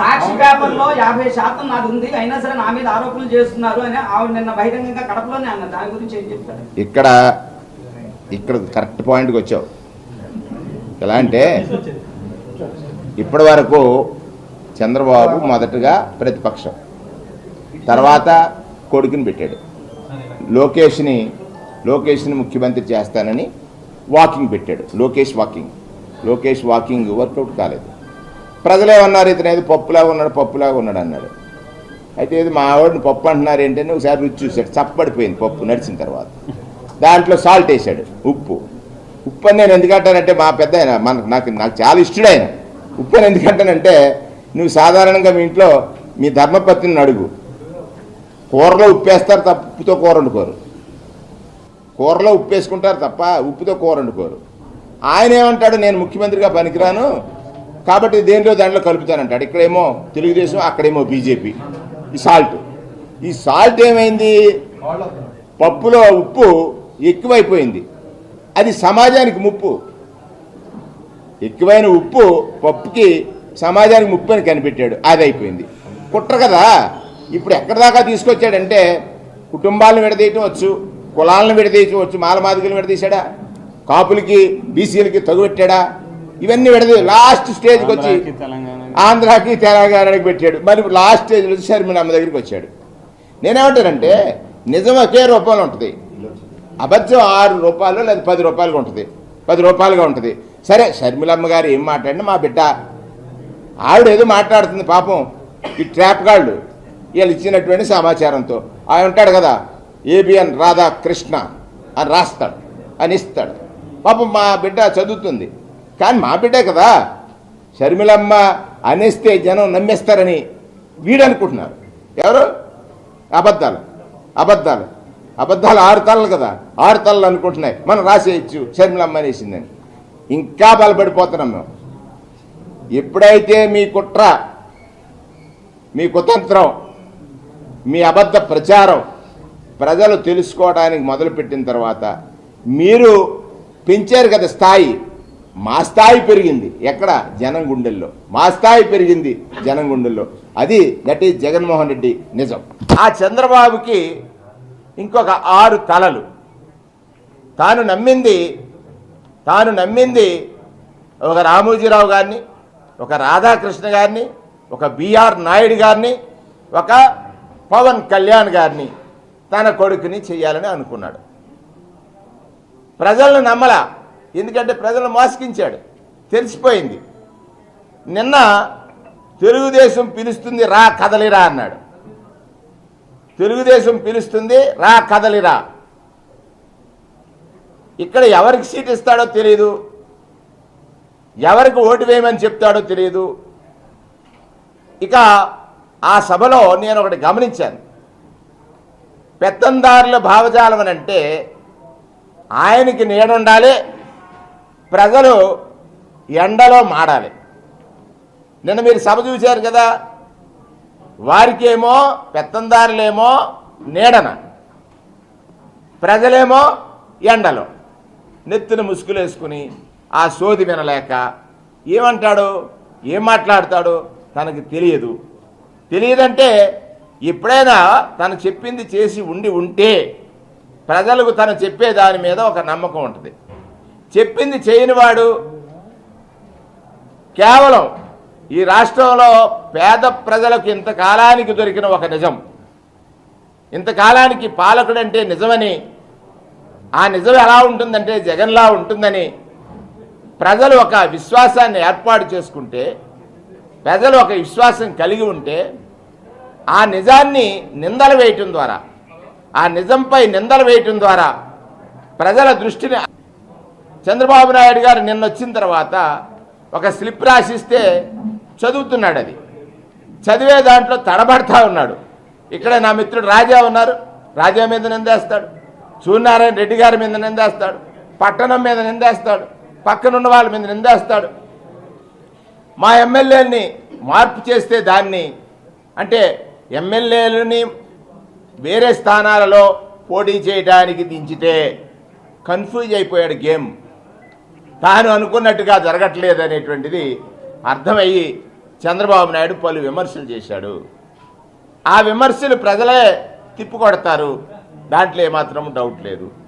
సాక్షి పేపర్లో యాభై శాతం నాది ఉంది. అయినా సరే నా మీద ఆరోపణలు చేస్తున్నారు అని ఆవిడ నిన్న బహిరంగంగా కడపలోనే అన్న దాని గురించి ఏం చెప్తారు? ఇక్కడ ఇక్కడ కరెక్ట్ పాయింట్కి వచ్చావు. ఎలా అంటే ఇప్పటి వరకు చంద్రబాబు మొదటగా ప్రతిపక్షం. తర్వాత కొడుకుని పెట్టాడు. లోకేష్ని లోకేష్ని ముఖ్యమంత్రి చేస్తానని వాకింగ్ పెట్టాడు. Lokesh walking. Lokesh walking workout కాలేదు. ప్రజలేమన్నారు ఇతను ఏదో పప్పులాగా ఉన్నాడు పప్పులాగా ఉన్నాడు అన్నాడు. అయితే ఇది మా ఆవిడని పప్పు అంటున్నారు ఏంటని ఒకసారి రుచి చూశాడు. చప్పడిపోయింది పప్పు నడిచిన తర్వాత. దాంట్లో సాల్ట్ వేసాడు ఉప్పు. ఉప్పు అని నేను ఎందుకంటానంటే మా పెద్ద ఆయన మనకు నాకు నాకు చాలా ఇష్టడు ఆయన ఉప్పు అని ఎందుకంటానంటే నువ్వు సాధారణంగా మీ ఇంట్లో మీ ధర్మపత్నిని అడుగు. కూరలో ఉప్పు వేస్తారు తప్ప ఉప్పుతో కూర వండుకోరు. కూరలో ఉప్పు వేసుకుంటారు తప్ప ఉప్పుతో కూర వండుకోరు. ఆయన ఏమంటాడు నేను ముఖ్యమంత్రిగా పనికిరాను కాబట్టి దేనిలో దాంట్లో కలుపుతానంటాడు? ఇక్కడేమో తెలుగుదేశం అక్కడేమో బీజేపీ. ఈ సాల్ట్. ఈ సాల్ట్ ఏమైంది? పప్పులో ఉప్పు ఎక్కువైపోయింది. అది సమాజానికి ముప్పు. ఎక్కువైన ఉప్పు పప్పుకి సమాజానికి ముప్పు అని కనిపెట్టాడు. అది అయిపోయింది కుట్ర కదా? ఇప్పుడు ఎక్కడి దాకా తీసుకొచ్చాడంటే కుటుంబాలను విడదీయటం వచ్చు కులాలను విడదీయటం వచ్చు విడదీశాడా? కాపులకి బీసీలకి తగుపెట్టాడా ఇవన్నీ విడదీ లాస్ట్ స్టేజ్కి వచ్చి ఆంధ్రాకి తెలంగాణకి పెట్టాడు. మరి లాస్ట్ స్టేజ్లో వచ్చి షర్మిలమ్మ దగ్గరికి వచ్చాడు. నేనేమంటానంటే నిజం ఒకే రూపంలో ఉంటుంది. అబద్ధం ఆరు రూపాయలు లేదా పది రూపాయలుగా ఉంటుంది. పది రూపాయలుగా ఉంటుంది. సరే షర్మిలమ్మ గారు ఏం మాట్లాడినా మా బిడ్డ ఆవిడ ఏదో మాట్లాడుతుంది పాపం. ఈ ట్రాప్ గాళ్ళు వీళ్ళు ఇచ్చినటువంటి సమాచారంతో. ఆయన ఉంటాడు కదా ఏబిఎన్ రాధాకృష్ణ అని రాస్తాడు అని ఇస్తాడు. పాపం మా బిడ్డ చదువుతుంది. కానీ మా బిడ్డే కదా. షర్మిలమ్మ అనేస్తే జనం నమ్మేస్తారని వీడు అనుకుంటున్నారు ఎవరు? అబద్ధాలు. అబద్ధాలు. అబద్ధాలు ఆరు తలలు కదా. ఆరు తలలు అనుకుంటున్నాయి. మనం రాసేయచ్చు షర్మిలమ్మ అనేసిందని. ఇంకా బలపడిపోతున్నాం మేము. ఎప్పుడైతే మీ కుట్ర మీ కుతంత్రం మీ అబద్ధ ప్రచారం ప్రజలు తెలుసుకోవడానికి మొదలుపెట్టిన తర్వాత మీరు పెంచారు కదా స్థాయి. మా స్థాయి పెరిగింది. ఎక్కడ? జనం గుండెల్లో మా స్థాయి పెరిగింది జనం గుండెల్లో అది దట్ ఈజ్ జగన్మోహన్ రెడ్డి నిజం. ఆ చంద్రబాబుకి ఇంకొక ఆరు తలలు. తాను నమ్మింది తాను నమ్మింది ఒక రామోజీరావు గారిని ఒక రాధాకృష్ణ గారిని ఒక బిఆర్ నాయుడు గారిని ఒక పవన్ కళ్యాణ్ గారిని తన కొడుకుని చేయాలని అనుకున్నాడు. ప్రజలను నమ్మలా. ఎందుకంటే ప్రజలను మోసగించాడు తెలిసిపోయింది. నిన్న తెలుగుదేశం పిలుస్తుంది రా కదలిరా అన్నాడు. తెలుగుదేశం పిలుస్తుంది రా కదలిరా ఇక్కడ ఎవరికి సీట్ ఇస్తాడో తెలియదు ఎవరికి ఓటు వేయమని చెప్తాడో తెలియదు ఇక ఆ సభలో నేను ఒకటి గమనించాను. పెత్తందారుల భావజాలం అని అంటే ఆయనకి నీడుండాలి ప్రజలు ఎండలో మాడాలి నిన్న మీరు సభ చూశారు కదా వారికేమో పెత్తందారులేమో నీడన ప్రజలేమో ఎండలో నెత్తిన ముసుగులేసుకుని ఆ సోది వినలేక ఏమంటాడు ఏం మాట్లాడతాడు తనకు తెలియదు. తెలియదంటే ఎప్పుడైనా తను చెప్పింది చేసి ఉండి ఉంటే ప్రజలకు తను చెప్పే దాని మీద ఒక నమ్మకం ఉంటుంది. చెప్పింది చేయనివాడు. కేవలం ఈ రాష్ట్రంలో పేద ప్రజలకు ఇంతకాలానికి దొరికిన ఒక నిజం. ఇంతకాలానికి పాలకుడంటే నిజమని ఆ నిజం ఎలా ఉంటుందంటే జగన్లా ఉంటుందని ప్రజలు ఒక విశ్వాసాన్ని ఏర్పాటు చేసుకుంటే ప్రజలు ఒక విశ్వాసం కలిగి ఉంటే ఆ నిజాన్ని నిందలు వేయటం ద్వారా ఆ నిజంపై నిందలు వేయటం ద్వారా ప్రజల దృష్టిని చంద్రబాబు నాయుడు గారు నిన్న వచ్చిన తర్వాత ఒక స్లిప్ రాసిస్తే చదువుతున్నాడు అది. చదివే దాంట్లో తడబడతా ఉన్నాడు. ఇక్కడ నా మిత్రుడు రాజా ఉన్నారు. రాజా మీద నిందేస్తాడు. సూర్యనారాయణ రెడ్డి గారి మీద నిందేస్తాడు. పట్టణం మీద నిందేస్తాడు. పక్కనున్న వాళ్ళ మీద నిందేస్తాడు. మా ఎమ్మెల్యేని మార్పు చేస్తే దాన్ని అంటే ఎమ్మెల్యేలని వేరే స్థానాలలో పోటీ చేయడానికి దించితే కన్ఫ్యూజ్ అయిపోయాడు గేమ్. తాను అనుకున్నట్టుగా జరగట్లేదు అనేటువంటిది అర్థమయ్యి చంద్రబాబు నాయుడు పలు విమర్శలు చేశాడు. ఆ విమర్శలు ప్రజలే తిప్పుకొడతారు. దాంట్లో ఏమాత్రం డౌట్ లేదు.